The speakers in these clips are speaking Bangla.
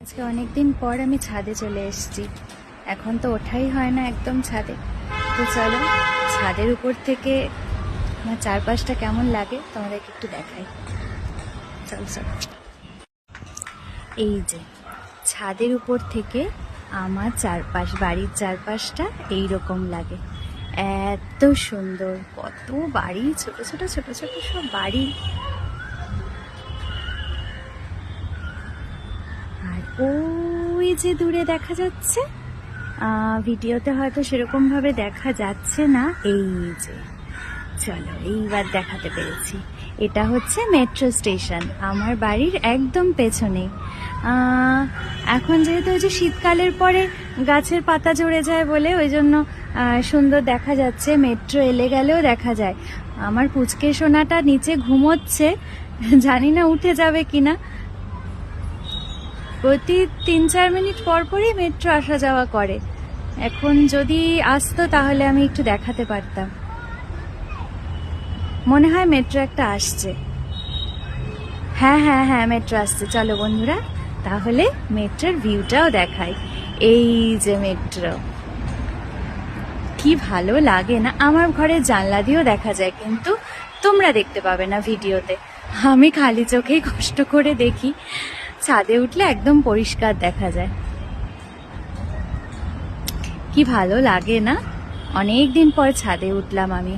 আজকে অনেকদিন পর আমি ছাদে চলে এসেছি। এখন তো ওঠাই হয় না একদম ছাদে। তো চলো, ছাদের উপর থেকে আমার চারপাশটা কেমন লাগে তোমাদেরকে একটু দেখাই। চল চল। এই যে, ছাদের উপর থেকে আমার চারপাশ, বাড়ির চারপাশটা এই রকম লাগে। এত সুন্দর, কত বাড়ি, ছোট ছোট ছোট ছোট, সব বাড়ি। আর ওই যে দূরে দেখা যাচ্ছে ভিডিওতে হয়তো সেরকম ভাবে দেখা যাচ্ছে না। এই যে, চলো এইবার দেখাতে পেরেছি। এটা হচ্ছে মেট্রো স্টেশন, আমার বাড়ির একদম পেছনে এখন যেহেতু ওই যে শীতকালের পরে গাছের পাতা ঝরে যায় বলে, ওই জন্য সুন্দর দেখা যাচ্ছে, মেট্রো এলে গেলেও দেখা যায়। আমার পুচকে সোনাটা নিচে ঘুমোচ্ছে, জানি না উঠে যাবে কিনা। প্রতি তিন, চার মিনিট পর পরই মেট্রো আসা যাওয়া করে। এখন যদি আসতো তাহলে আমি একটু দেখাতে পারতাম। মনে হয় মেট্রো একটা আসছে। হ্যাঁ হ্যাঁ হ্যাঁ মেট্রো আসছে। চলো বন্ধুরা, তাহলে মেট্রোর ভিউটাও দেখাই। এই যে মেট্রো কি ভালো লাগে না? আমার ঘরের জানলা দিয়েও দেখা যায়, কিন্তু তোমরা দেখতে পাবে না ভিডিওতে। আমি খালি চোখেই কষ্ট করে দেখি। ছাদে উঠলে একদম পরিষ্কার দেখা যায়। কি ভালো লাগে না? অনেক দিন পর ছাদে উঠলাম আমি।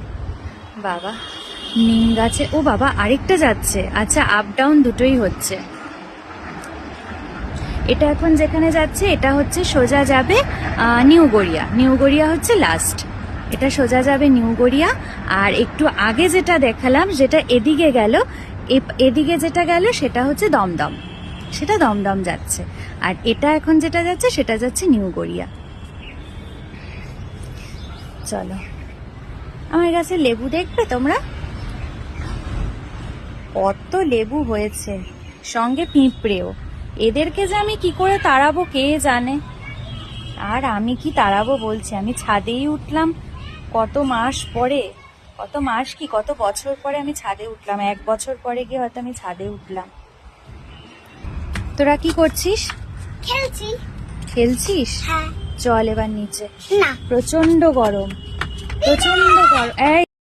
বাবা, নিম গাছে ও বাবা, আরেকটা যাচ্ছে। আচ্ছা আপ ডাউন দুটোই হচ্ছে। এটা এখন যেখানে যাচ্ছে, এটা হচ্ছে সোজা যাবে নিউ গড়িয়া। নিউ গড়িয়া হচ্ছে লাস্ট এটা সোজা যাবে নিউ গড়িয়া। আর একটু আগে যেটা দেখালাম, যেটা এদিকে গেল এদিকে যেটা গেল, সেটা হচ্ছে দমদম। সেটা দমদম যাচ্ছে। আর এটা এখন যেটা যাচ্ছে, সেটা যাচ্ছে নিউ গড়িয়া। চলো। আমার কাছে লেবু দেখবে তোমরা? কত লেবু হয়েছে। সঙ্গে পিঁপড়েও। এদেরকে যে আমি কি করে তাড়াবো, কে জানে? আর আমি কি তাড়াবো বলছি? আমি ছাদেই উঠলাম কত মাস পরে। কত মাস কি, কত বছর পরে আমি ছাদে উঠলাম? এক বছর পরে গিয়ে হয়তো আমি ছাদে উঠলাম। তোরা কি করছিস? খেলছি। খেলছিস? হ্যাঁ। চল এবার নিচে। না। প্রচণ্ড গরম। প্রচণ্ড গরম। এই